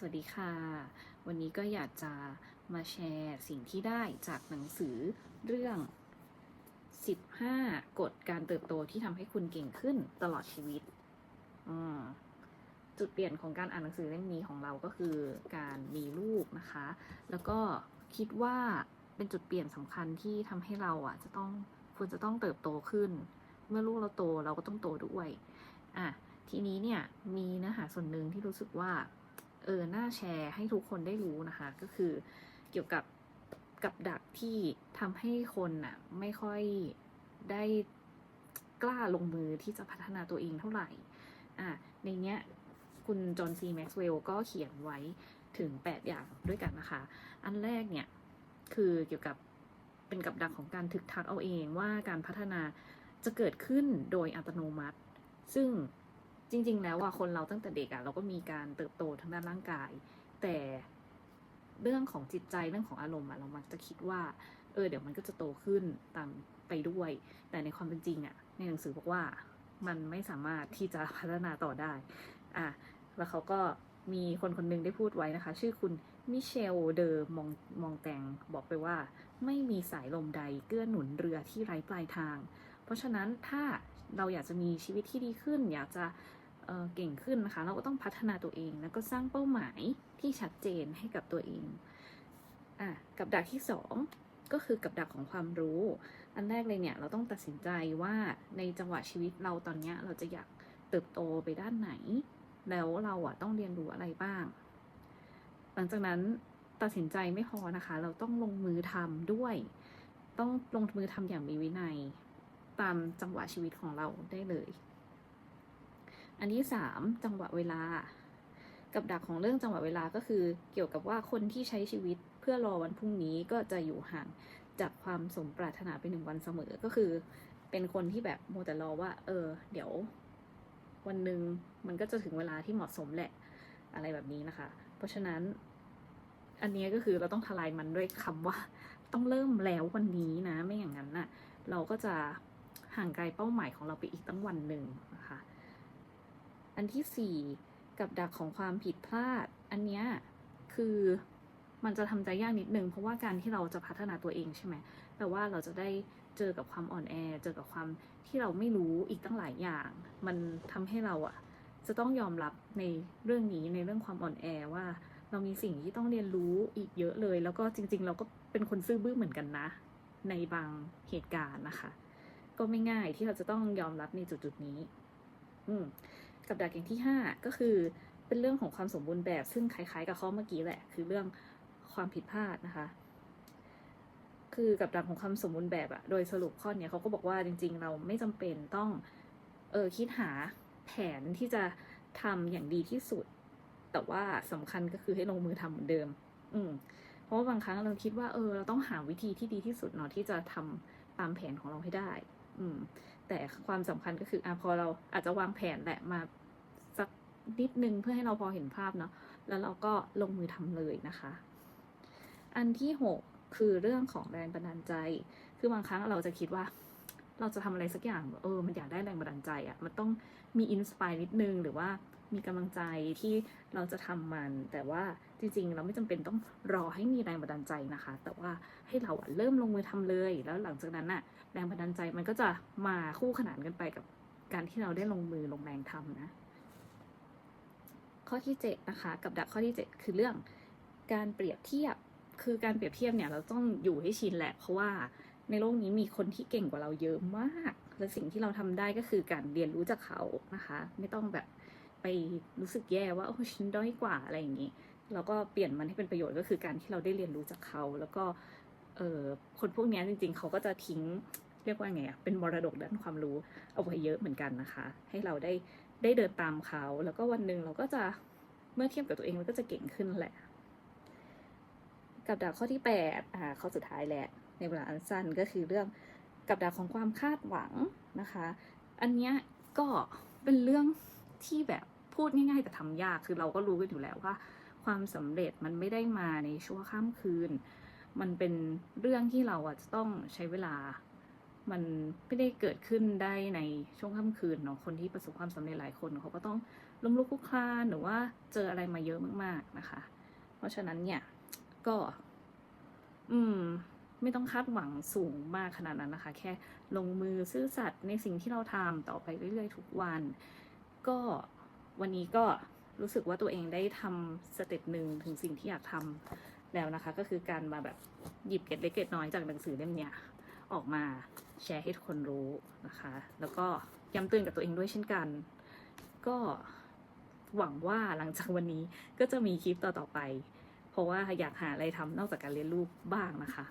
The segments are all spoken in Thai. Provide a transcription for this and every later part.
สวัสดีค่ะ วันนี้ก็อยากจะมาแชร์สิ่งที่ได้จากหนังสือเรื่อง 15 กฎการเติบโตที่ทำให้คุณเก่งขึ้นตลอดชีวิต จุดเปลี่ยนของการอ่านหนังสือเล่มนี้ของเราก็คือการมีลูกนะคะ แล้วก็คิดว่าเป็นจุดเปลี่ยนสำคัญที่ทำให้เราอะจะต้องควรจะต้องเติบโตขึ้น เมื่อลูกเราโตเราก็ต้องโตด้วย อะทีนี้เนี่ยมีเนื้อหาส่วนหนึ่งที่รู้สึกว่า เออน่าแชร์ให้ทุกคนได้รู้นะคะ ก็คือเกี่ยวกับกับดักที่ทำให้คนน่ะไม่ค่อยได้กล้าลงมือที่จะพัฒนาตัวเองเท่าไหร่ อะ ในเนี้ยคุณจอห์นซีแม็กซ์เวลล์ก็เขียนไว้ถึง 8 อย่างด้วยกันนะคะ อันแรกเนี่ย คือเกี่ยวกับเป็นกับดักของการถึกทักเอาเองว่าการพัฒนาจะเกิดขึ้นโดยอัตโนมัติ ซึ่ง จริง ๆ แล้วอะคนเราตั้งแต่เด็กอะเราก็มีการเติบโตทางด้านร่างกาย แต่เรื่องของจิตใจเรื่องของอารมณ์อะเรามักจะคิดว่า เออเดี๋ยวมันก็จะโตขึ้นตามไปด้วย แต่ในความเป็นจริงอะในหนังสือบอกว่ามันไม่สามารถที่จะพัฒนาต่อได้อะแล้วเขาก็มีคนคนหนึงได้พูดไว้นะคะ ชื่อคุณมิเชลเดอมองมองแตงบอกไปว่า ไม่มีสายลมใดเกื้อหนุนเรือที่ไร้ปลายทาง เพราะฉะนั้นถ้า เราอยากจะมีชีวิตที่ดีขึ้น อยากจะเเก่งขึ้นนะคะ เราก็ต้องพัฒนาตัวเอง แล้วก็สร้างเป้าหมายที่ชัดเจนให้กับตัวเองอะกับดักที่สองก็คือกับดักของความรู้ อันแรกเลยเนี่ยเราต้องตัดสินใจว่าในจังหวะชีวิตเราตอนนี้เราจะอยากเติบโตไปด้านไหน แล้วเราอะต้องเรียนรู้อะไรบ้าง หลังจากนั้นตัดสินใจไม่พอนะคะ เราต้องลงมือทำด้วย ต้องลงมือทำอย่างมีวินัย ตามจังหวะชีวิตของเราได้เลย อันที่สามจังหวะเวลา กับดักของเรื่องจังหวะเวลาก็คือ เกี่ยวกับว่าคนที่ใช้ชีวิตเพื่อรอวันพรุ่งนี้ก็จะอยู่ห่างจากความสมปรารถนาไปหนึ่งวันเสมอก็คือ เป็นคนที่แบบโมแต่รอว่า เออ เดี๋ยว วันหนึ่งมันก็จะถึงเวลาที่เหมาะสมแหละ อะไรแบบนี้นะคะ เพราะฉะนั้น อันนี้ก็คือเราต้องทลายมันด้วยคำว่า ต้องเริ่มแล้ววันนี้นะ ไม่อย่างนั้นน่ะ เราก็จะ ห่างไกลเป้าหมายของเราไปอีกตั้งวันหนึ่งนะคะ อันที่สี่กับดักของความผิดพลาด อันเนี้ยคือมันจะทำใจยากนิดนึงเพราะว่าการที่เราจะพัฒนาตัวเองใช่ไหมแปลว่าเราจะได้เจอกับความอ่อนแอ เจอกับความที่เราไม่รู้อีกตั้งหลายอย่าง มันทำให้เราอะจะต้องยอมรับในเรื่องนี้ในเรื่องความอ่อนแอว่า เรามีสิ่งที่ต้องเรียนรู้อีกเยอะเลย แล้วก็จริง ๆ เราก็เป็นคนซื่อบื้อเหมือนกันนะ ในบางเหตุการณ์นะคะ ก็ไม่ง่ายที่เราจะต้องยอมรับในจุดๆนี้ อืม กับดักอย่างที่ห้าก็คือเป็นเรื่องของความสมบูรณ์แบบ ซึ่งคล้ายๆ กับข้อเมื่อกี้แหละ คือเรื่องความผิดพลาดนะคะ คือกับดักของความสมบูรณ์แบบอะโดยสรุปข้อเนี้ยเขาก็บอกว่าจริง ๆ เราไม่จำเป็นต้องเออคิดหาแผนที่จะทำอย่างดีที่สุด แต่ว่าสำคัญก็คือให้ลงมือทำเหมือนเดิม อืมเพราะว่าบางครั้งเราคิดว่าเออเราต้องหาวิธีที่ดีที่สุดเนาะที่จะทำตามแผนของเราให้ได้ อืม แต่ความสำคัญก็คืออะพอเราอาจจะวางแผนแหละมาสักนิดนึงเพื่อให้เราพอเห็นภาพเนาะแล้วเราก็ลงมือทำเลยนะคะ อันที่หกคือเรื่องของแรงบันดาลใจ คือบางครั้งเราจะคิดว่า เราจะทำอะไรสักอย่าง เออ มันอยากได้แรงบันดาลใจอะ่ะ มันต้องมีอินสปายนิดนึงหรือว่า มีกำลังใจที่เราจะทำมัน แต่ว่าจริงๆ เราไม่จำเป็นต้องรอให้มีแรงบันดาลใจนะคะ แต่ว่าให้เราเริ่มลงมือทำเลย แล้วหลังจากนั้นน่ะแรงบันดาลใจมันก็จะมาคู่ขนานกันไปกับการที่เราได้ลงมือลงแรงทำนะ ข้อที่เจ็ดนะคะกับดักข้อที่เจ็ดคือเรื่องการเปรียบเทียบคือการเปรียบเทียบเนี่ยเราต้องอยู่ให้ชินแหละเพราะว่าในโลกนี้มีคนที่เก่งกว่าเราเยอะมาก และสิ่งที่เราทำได้ก็คือการเรียนรู้จากเขานะคะ ไม่ต้องแบบ ไปรู้สึกแย่ว่าโอ้ฉันด้อยกว่าอะไรอย่างนี้เราก็เปลี่ยนมันให้เป็นประโยชน์ก็คือการที่เราได้เรียนรู้จากเขา แล้วก็เออคนพวกนี้จริง ๆ เขาก็จะทิ้งเรียกว่าไงอะเป็นมรดกด้านความรู้เอาไว้เยอะเหมือนกันนะคะ ให้เราได้ได้เดินตามเขา แล้วก็วันหนึ่งเราก็จะเมื่อเทียบกับตัวเองเราก็จะเก่งขึ้นแหละ กับดักข้อที่แปดอ่าข้อสุดท้ายแหละ ในเวลาอันสั้นก็คือเรื่องกับดักของความคาดหวังนะคะ อันเนี้ยก็เป็นเรื่อง ที่แบบพูดง่ายๆแต่ทำยากคือเราก็รู้กันอยู่แล้วว่า ความสำเร็จมันไม่ได้มาในชั่วข้ามคืน มันเป็นเรื่องที่เราอะจะต้องใช้เวลา มันไม่ได้เกิดขึ้นได้ในช่วงค่ำคืนเนาะคนที่ประสบความสำเร็จหลายคนเขาก็ต้องล้มลุกคลุกคลานหรือว่าเจออะไรมาเยอะมากๆนะคะ เพราะฉะนั้นเนี่ยก็ อืมไม่ต้องคาดหวังสูงมากขนาดนั้นนะคะ แค่ลงมือซื่อสัตย์ในสิ่งที่เราทำต่อไปเรื่อยๆ ทุกวัน ก็วันนี้ก็รู้สึกว่าตัวเองได้ทำสเต็ปหนึ่งถึงสิ่งที่อยากทำแล้วนะคะ ก็คือการมาแบบหยิบเก็ดเล็กเก็ดน้อยจากหนังสือเล่มเนี้ยออกมาแชร์ให้ทุกคนรู้นะคะ แล้วก็ย้ำเตือนกับตัวเองด้วยเช่นกัน ก็หวังว่าหลังจากวันนี้ก็จะมีคลิปต่อๆไป เพราะว่าอยากหาอะไรทำนอกจากการเรียนรู้บ้างนะคะ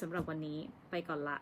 สำหรับวันนี้ไปก่อนละ